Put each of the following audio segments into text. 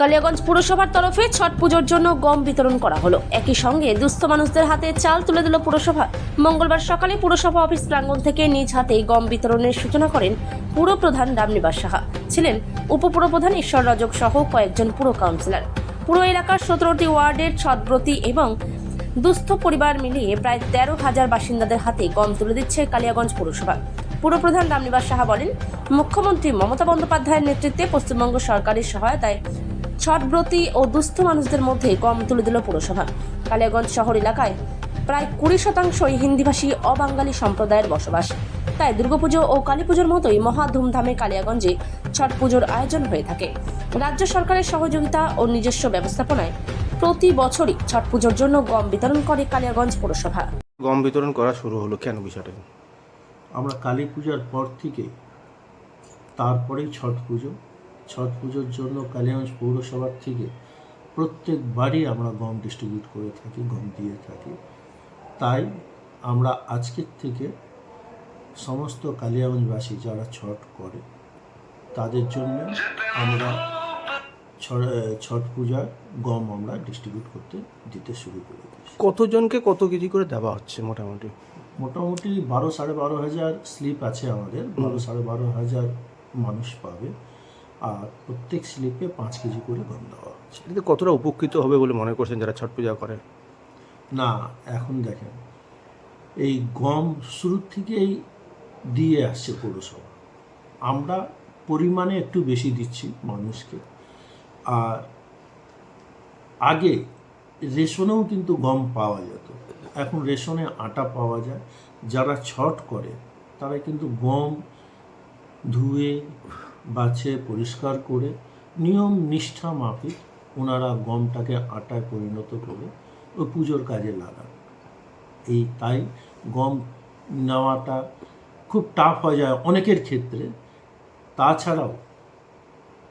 কালিয়াগঞ্জ পুরসভার তরফে ছট পুজোর জন্য গম বিতরণ করা হলো। একই সঙ্গে দুস্থ মানুষদের হাতে চাল তুলে দিল পুরসভা। মঙ্গলবার সকালে পুরসভা অফিস প্রাঙ্গণ থেকে নিজ হাতে গম বিতরণের সূচনা করেন পুরপ্রধান রামনিবাস সাহা। ছিলেন উপপুরপ্রধান ঈশ্বর রজক সহ কয়েকজন পুর কাউন্সিলর। পুরো এলাকার সতেরোটি ওয়ার্ডের ছটব্রতী এবং দুস্থ পরিবার মিলিয়ে প্রায় তেরো হাজার বাসিন্দাদের হাতে গম তুলে দিচ্ছে কালিয়াগঞ্জ পুরসভা। পুরপ্রধান রামনিবাস সাহা বলেন, মুখ্যমন্ত্রী মমতা বন্দ্যোপাধ্যায়ের নেতৃত্বে পশ্চিমবঙ্গ সরকারের সহায়তায় ছটব্রতী ও দুস্থ মানুষদের মধ্যে গম তুলে দিল পুরসভা। কালিয়াগঞ্জ শহর এলাকায় প্রায় কুড়ি শতাংশই হিন্দিভাষী অবাঙালি সম্প্রদায়ের বসবাস। তাই দুর্গাপুজো ও কালী পুজোর মতোই মহা ধুমধামে কালিয়াগঞ্জে ছট পুজোর আয়োজন হয়ে থাকে। রাজ্য সরকারের সহযোগিতা ও নিজস্ব ব্যবস্থাপনায় প্রতি বছরই ছট পুজোর জন্য গম বিতরণ করে কালিয়াগঞ্জ পুরসভা। গম বিতরণ করা শুরু হলো কেন বিষয়টা আমরা কালী পূজার পর থেকে তারপরেই ছট পুজো ছট পুজোর জন্য কালিয়াগঞ্জ পৌরসভার থেকে প্রত্যেকবারই আমরা গম ডিস্ট্রিবিউট করে থাকি গম দিয়ে থাকি। তাই আমরা আজকের থেকে সমস্ত কালিয়াগঞ্জবাসী যারা ছট করে তাদের জন্য আমরা ছট পূজার গম আমরা ডিস্ট্রিবিউট করতে দিতে শুরু করে দিয়েছি। কতজনকে কত কেজি করে দেওয়া হচ্ছে মোটামুটি? মোটামুটি বারো সাড়ে বারো হাজার স্লিপ আছে আমাদের বারো সাড়ে বারো হাজার মানুষ পাবে। আর প্রত্যেক স্লিপে পাঁচ কেজি করে গম দেওয়া হচ্ছে। এতে কতটা উপকৃত হবে বলে মনে করছেন যারা ছট পূজা করে? না এখন দেখেন এই গম শুরুর থেকেই দিয়ে আসছে পৌরসভা। আমরা পরিমাণে একটু বেশি দিচ্ছি মানুষকে। আর আগে রেশনেও কিন্তু গম পাওয়া যেত। এখন রেশনে আটা পাওয়া যায়। যারা ছট করে তারা কিন্তু গম ধুয়ে বাছে পরিষ্কার করে নিয়ম নিষ্ঠা মাফিক ওনারা গমটাকে আটায় পরিণত করে ওই পুজোর কাজে লাগান। এই তাই গম নেওয়াটা খুব টাফ হয়ে যায় অনেকের ক্ষেত্রে। তাছাড়াও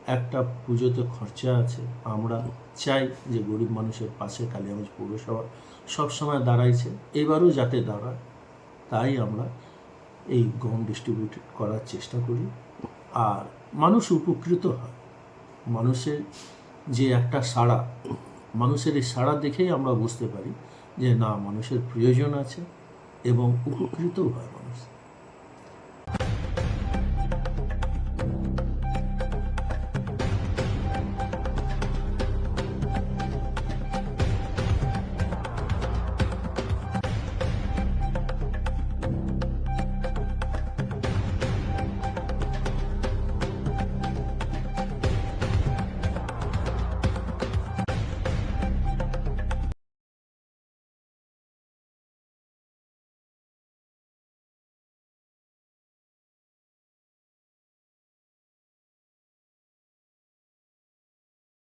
একটা পুজোতে খরচা আছে, আমরা চাই যে গরিব মানুষের পাশে কালিয়াগঞ্জ পৌরসভা সবসময় দাঁড়াইছে, এবারও যাতে দাঁড়ায়, তাই আমরা এই গম ডিস্ট্রিবিউট করার চেষ্টা করি। আর মানুষ উপকৃত হয়। মানুষের যে একটা সাড়া, মানুষের এই সাড়া দেখেই আমরা বুঝতে পারি যে না, মানুষের প্রয়োজন আছে এবং উপকৃতও হয় মানুষ।